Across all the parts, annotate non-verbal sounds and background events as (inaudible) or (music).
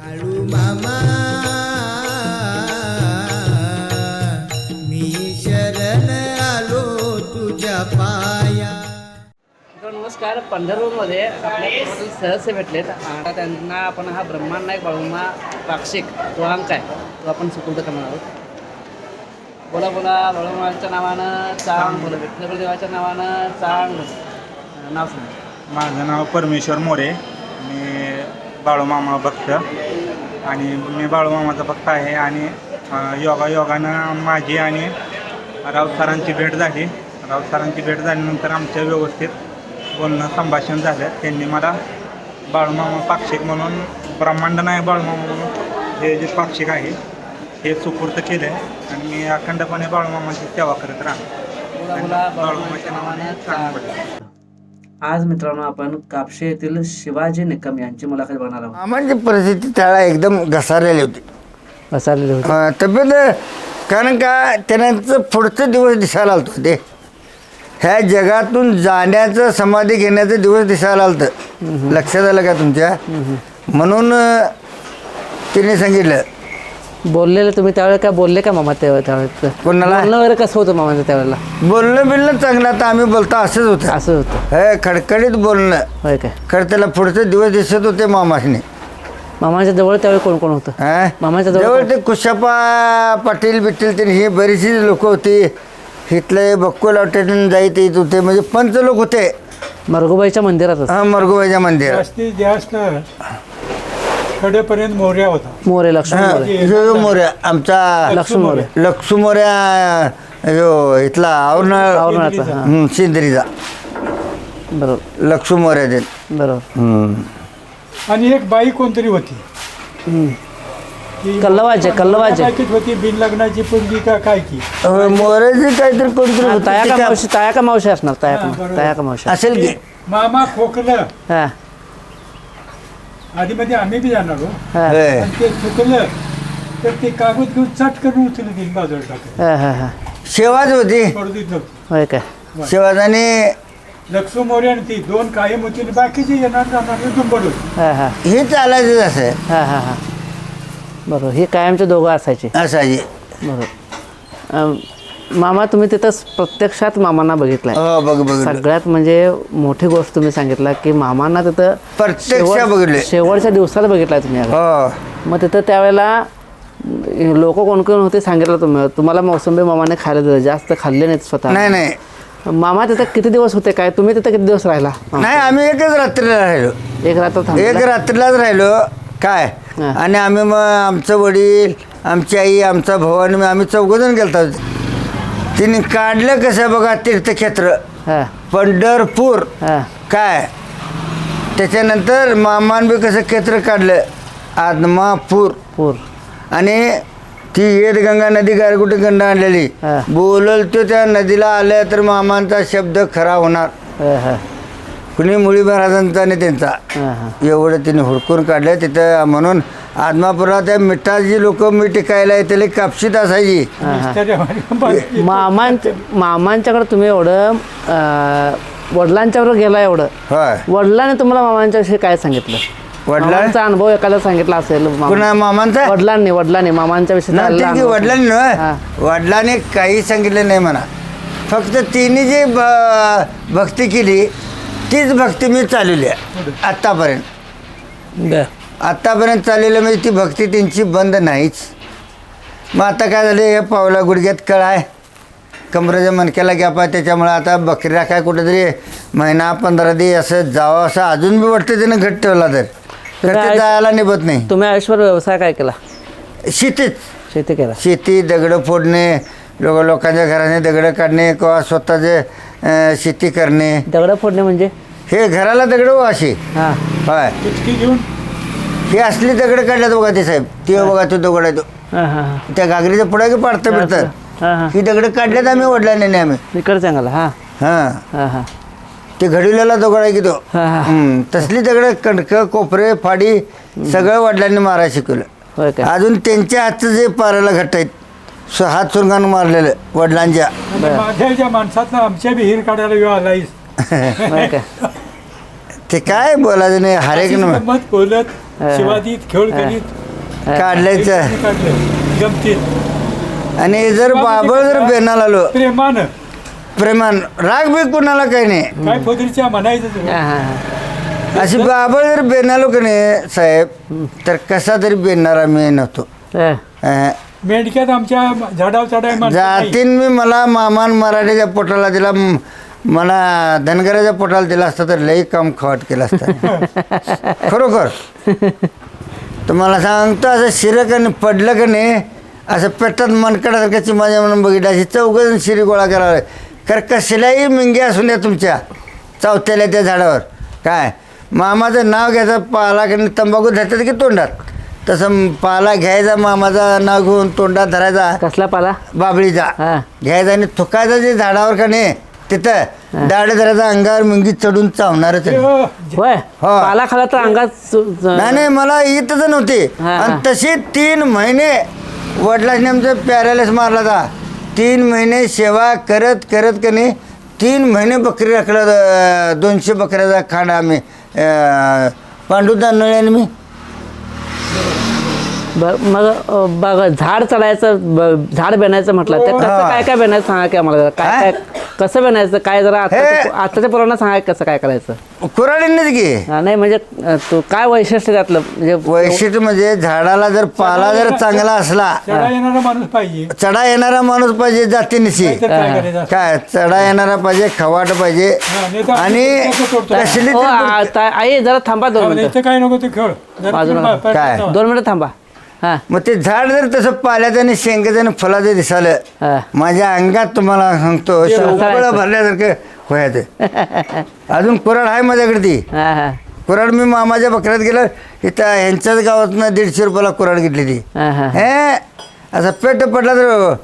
बाळू मामा. मी शरण आलो तुझ्या पाया. तर नमस्कार पंढरपूरमध्ये आपल्या सहस्य भेटलेत. आता त्यांना आपण हा ब्रह्मांड नायक बाळूमा पाक्षिक तो अंक आहे तो आपण सुपूर्द करणार आहोत. बोला बोला बाळूमाच्या नावानं चांग. बोला विठ्ठल देवाच्या नावानं चांग. नाव सांगा. माझं नाव परमेश्वर मोरे. मी बाळूमामा भक्त. आणि मी बाळूमामाचा भक्त आहे आणि योगा योगानं माझी आणि राऊत सरांची भेट झाली. राऊत सरांची भेट झाल्यानंतर आमच्या व्यवस्थित बोलणं संभाषण झालं. त्यांनी मला बाळूमामा पाक्षिक म्हणून ब्रह्मांड नाही बाळूमामा म्हणून हे जे पाक्षिक आहे हे सुपूर्त केलं आहे. आणि मी अखंडपणे बाळूमामाची सेवा करत राहतो बाळूमाच्या नावानं आज मित्रांनो आपण कापशे येथील शिवाजी निकम यांची मुलाखत बघणार आहोत. मामांची परिस्थिती त्याला एकदम घसारलेली होती. बसारलेले होते. अं, तब्येत कारण का त्यांचं पुढचं दिवस दिसायला आलतो ते. ह्या जगातून जाण्याचं समाधी घेण्याचं दिवस दिसायला आलतं. लक्षात आलं का तुमच्या? म्हणून अं, तिने सांगितलं बोललेले तुम्ही त्यावेळेला काय बोलले का मामा त्या त्यावेळेस कोणाला? बोलणं वगैरे कसं होतं मामाचं त्यावेळेला? बोलणं बिलणं चांगलं आता आम्ही बोलतो असंच होतं. असं होतं. हे खडखडीत बोलणं. होय काय? खरं त्याला पुढचे दिवस दिसत होते मामाने. मामाच्या जवळ त्यावेळी कोण कोण होतं? मामाच्या जवळ जवळ ते कुशापा पाटील बिटील ते ही बरीचशी लोक होती. इथले बक्कू लावटेतून जाईत येत होते म्हणजे पंच लोक होते. मरगुबाईच्या मंदिरातच. हा मरगुबाईच्या मंदिरात. जास्तीत जास्त कडेपर्यंत मोर्या होता. मोरे लक्ष्मण मोरे ह्यो मोऱ्या आमचा लक्ष्मण मोरे लक्ष्मू मोऱ्या ह्यो इथला हा. हं, सिंदरीचा बरोबर. लक्ष्मू मोऱ्या ते बरोबर आणि एक बाई कोणतरी होती. हम्म. ती कल्लवाचे कल्लवाचे. बायकीच होती बिन लग्नाची पुरगी का काय की? मोऱ्याची काहीतरी कोणतरी हा, होती. ताया का त्याच्या- मावशी ताया का मावशी असणार ताया हा, का बरोबर. ताया का मावशी असेल की. मामा खोकलं. हा. आधी मध्ये आम्ही बी जाणार हो. हा. होय. आणि ते चुकलं तर ते कागद घेऊन चट करून उचलून देईन बाजूला टाकलं हा हा हा. शेवाच होती. पडू देत नव्हती. होय लक्ष्मी मोरे आणि ती दोन कायम होती आणि बाकीचे येणार जाणार दुंबड होती. हा हा. हे चालायचं असं. हा हा हा. बरोबर. हे कायमचे दोघं असायचे. असायची. बरोबर. मामा तुम्ही तिथं प्रत्यक्षात मामांना बघितलाय. हो बघ बघ सगळ्यात म्हणजे मोठी गोष्ट तुम्ही सांगितलं की मामांना तिथं प्रत्यक्ष शेवट- बघितले. शेवटच्या दिवसाला बघितलाय तुम्ही अगं. हो. मग तिथं त्यावेळेला लोक कोण कोण होते सांगितलं तुम्ही? तुम्हाला मोसंबी मामाने खायला दिलं जास्त खाल्ले नाहीत स्वतः. नाही नाही. मामा तिथं किती दिवस होते काय? तुम्ही तिथं किती दिवस राहिला? नाही आम्ही एकच रात्रीला राहिलो. एक रात्र एक थांबला रात्रीलाच राहिलो. काय? हा. आणि आम्ही मग आमचं वडील आमची आई आमचा भाऊ आणि मी आम्ही चौघजण गेलतो. तिने काढलं कसं बघा तीर्थक्षेत्र? हा. पंढरपूर. हा. काय? त्याच्यानंतर मामान बी कसं क्षेत्र काढलं? आदमापूर. पूर. आणि ती येदगंगा नदी गारगुटी गंडा आणलेली? हा. बोलल तो त्या नदीला आल्या तर मामांचा शब्द खरा होणार. हा हा. कुणी मुळी महाराजांचा आणि त्यांचा. एवढं तिने हुडकून काढलं. तिथं म्हणून आदमापुरात त्या मिठाची लोक मीठ खायला येते कापशीत असायची. मामांच्या मामांच्याकडे तुम्ही एवढं अं, वडिलांच्यावर गेला एवढं. होय. वडिलांनी तुम्हाला मामांच्या विषयी काय सांगितलं? वडिला मामांचा अनुभव एखादा सांगितला असेल मामांचा? वडिलांनी वडिलांनी मामांच्या विषयी नाही. वडिलांनी वडिलांनी काही सांगितलं नाही म्हणा. फक्त तिने जी भक्ती केली तीच भक्ती मी चालवली आहे. आत्तापर्यंत बर. आत्तापर्यंत चाललेलं म्हणजे ती भक्ती त्यांची बंद नाहीच. मग आता काय झालं हे पावला गुडघ्यात कळ आहे. कमरेच्या मणक्याला गॅप आहे त्याच्यामुळे आता बकऱ्या काय कुठेतरी महिना पंधरा दिवस असं जावं असं अजून बी वाटतं त्यानं घट्ट ठेवला तर. तर ते आयुष्य- जायला निभत नाही. तुम्ही आयुष्यभर व्यवसाय काय केला? शेतीच. शेती केला. शेती दगडं फोडणे लोक लोकांच्या घराने दगडं काढणे किंवा स्वतःचे अं, शेती करणे. दगड फोडणे म्हणजे? हे घराला दगड हो अशी. हा. होय. इतकी घेऊन? हे असली दगड काढल्यात बघा ते साहेब. ते बघा तो दगड आहे तो. हां हां हां. त्या घागरीच्या पुढे की पाडतं बिडतं? हां हां. ही दगड काढल्यात आम्ही वडिलांनी नाही आम्ही. इकडे सांगाला हां. हां. हां हां. ते घडविलेला दगड आहे की तो. हां हां. हम्म, तसली दगड कणकं कोपरे फाडी सगळं वडिलांनी मारायला शिकवलं. होय काय? अजून त्यांच्या हातचं जे पारायला घट्ट आहेत स- हात सुरंगानं मारलेलं वडिलांच्या. आणि माझ्या माणसात आमच्या बी हिर काढायला वेळ आलाय होय काय ते काय बोलायचं नाही हरेक न गंमत बोलत शिवाजीत खेळ करीत काढल्याचं काढले गमतीत आणि जर बाबळ जर बेनाला आलो प्रेमानं. प्रेमान राग बी कुणाला काही नाही. काय फोदरीच्या म्हणायचं हां हां हां. अशी बाबळ जर बेनालो की नाही साहेब तर कसा तरी बेनणारा मी नव्हतो. हां. अं, मेंढक्यात आमच्या झाडावर चढाय माणसं नाही. जातीन मी मला मामान मराठीच्या पोटाला दिला म- मला धनगराच्या पोटाला दिला असता तर लई काम खवाट केलं असतं. (laughs) खरोखर. तर मला सांगतो असं शिरं का नाही पडलं का नाही असं पेटात मनकडासारखं चिमाच्या म्हणून बघितलं अशी चौघजण शिरी गोळा करावं कारण कसल्याही मिंगी असून द्या तुमच्या चौथ्याला त्या झाडावर. काय? मामाचं नाव घ्यायचं पाला की नाही तंबाखू धरतात की तोंडात? तसं पाला घ्यायचा मामाचं नाव घेऊन तोंडात धरायचा. कसला पाला? बाबळीचा. हां. घ्यायचा आणि थुकायचा जे झाडावर का नाही तिथं दाढ धरायचा अंगावर मुंगी चढून चावणारच आहे. अ, होय? हो. पाला खाला तर अंगात सु- नाही नाही मला येतच नव्हती. हा, आणि. तशी तीन महिने वडिलांनी आमचं पॅरालिस मारला होता. तीन महिने सेवा करत करत का नाही तीन महिने बकरी राखलं दोनशे बकऱ्याचा खांड आम्ही अं, पांडुदा नळे मी बर मग बघ झाड चढायचं झाड बनायचं म्हटलं तर कसं हा. काय काय बनायचं सांगा की आम्हाला जरा. काय काय? कसं बनायचं? काय जरा आताच्या आताच्या पोरांना सांगा की कसं काय करायचं. कुराडींनीच घे हा, नाही म्हणजे अ, तू काय वैशिष्ट्य त्यातलं? म्हणजे वैशिष्ट्य म्हणजे झाडाला जर पाला जर चांगला असला चढा येणारा माणूस पाहिजे. चढा येणारा माणूस पाहिजे जातीनिशी. काय करायचं असं? काय? चढा येणारा पाहिजे खवाट पाहिजे. तर आणि आपण तोडतो. कसली हो आता आई जरा थांबा दोन मिनिटं. इथं काय नको ते खेळ. जरा बाजूला तुम्ही पा- काय? दोन मिनिटं थांबा. हा. मग ते झाड जर तसं पाल्याचं आणि शेंगाचं आणि फुलाचं दिसालं. माझ्या अंगात तुम्हाला सांगतो. भरल्यासारखं व्हायचं (laughs) अजून कुराड आहे माझ्याकडे ती हा हा. कुराड मी मामाच्या बकऱ्यात गेलो इथं ह्यांच्याच गावातनं दीडशे रुपयाला कुराड घेतली ती. हा हा. हे असं पेट पडला तर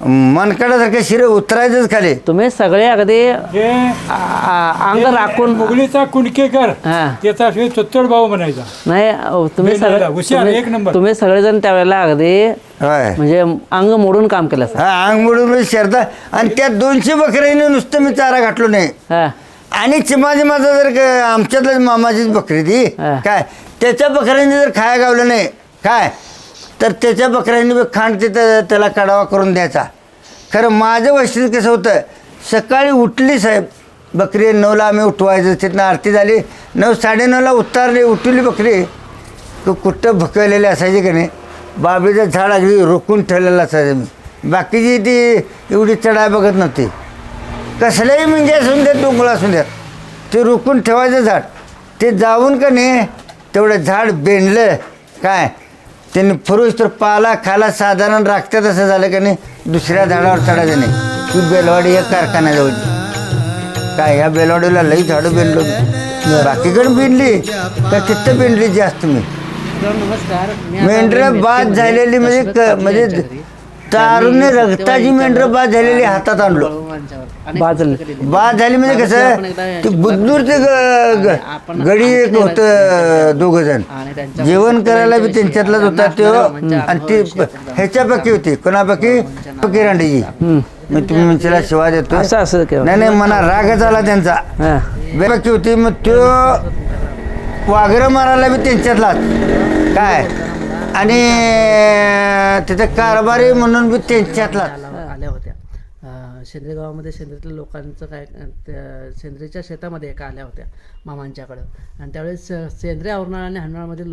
मनकाडासारखं शिरे उतरायचंच खाली तुम्ही सगळे अगदी जे आ- आ- अंग राखून मुगलीचा कुणकेकर हा. त्याचा चोत्तड भाऊ म्हणायचा नाही अहो, तुम्ही सगळे हुशार, तुम्ही- एक नंबर. तुम्ही सगळेजण त्यावेळेला अगदी होय म्हणजे अंग मोडून काम केलं. हा अंग मोडून शरता आणि त्या दोनशे बकऱ्याने नुसतं मी चारा घातलो नाही हा आणि चिमाजी माझा जर का आमच्यातलं मामाचीच बकरी ती हा. काय त्याच्या बकऱ्यांनी जर खाया गावलं नाही काय तर त्याच्या बकऱ्यांनी बी खांड तिथं त्याला कडावा करून द्यायचा. खरं माझं वैशिष्ट्य कसं होतं सकाळी उठली साहेब बकरी नऊला आम्ही उठवायचं तिथनं आरती झाली. नऊ साडेनऊला उतारली उठवली बकरी. तो कुठं भकवलेली असायची का नाही? बाबीचं झाड अगदी रोखून ठेवलेलं असायचं मी. बाकीची ती एवढी चढाई बघत नव्हती. कसलंही म्हणजे असून द्या डोंगळ असून द्या ते रोखून ठेवायचं झाड. ते जाऊन का नाही तेवढं झाड बेंडलं. काय? त्यांनी फुरूस तर पाला खाला साधारण राखतात असं झालं का नाही दुसऱ्या झाडावर चढायचं नाही. ही बेलवाडी या कारखान्याजवळची काय ह्या बेलवाडीला लई झाडं बेंडलो. बाकीकडे बेंडली तर तिथं बेंडली जास्त मी. नमस्कार. मेंढरं बाद झालेली म्हणजे क- म्हणजे तारुण्य रक्ताची मेंढरं बाद झालेली हातात आणलो. बाजल बाद झाली म्हणजे कसं? ते बुद्धूरचे ग- ग- गडी एक होतं दोघ जण जेवण करायला बी त्यांच्यातलाच होता तो आणि ती ह्याच्यापैकी होती कोणापैकी? किरांडीची मी तुम्ही म्हणशीला शिवा देतो असं. नाही नाही मना रागच आला त्यांचा. हा. बेबाकी होती मग तो वाघरं मारायला बी त्यांच्यातलाच. काय? आणि तिथे कारभारी म्हणून बी त्यांच्यातलाच आल्या होत्या. अं, शेंद्रे गावामध्ये शेंद्रीतल्या लोकांचं काय त्या शेंद्रीच्या शेतामध्ये एका आल्या होत्या मामांच्याकडं. आणि त्यावेळेस अं, सेंद्रिय आवरणाळ आणि हनवळमध्ये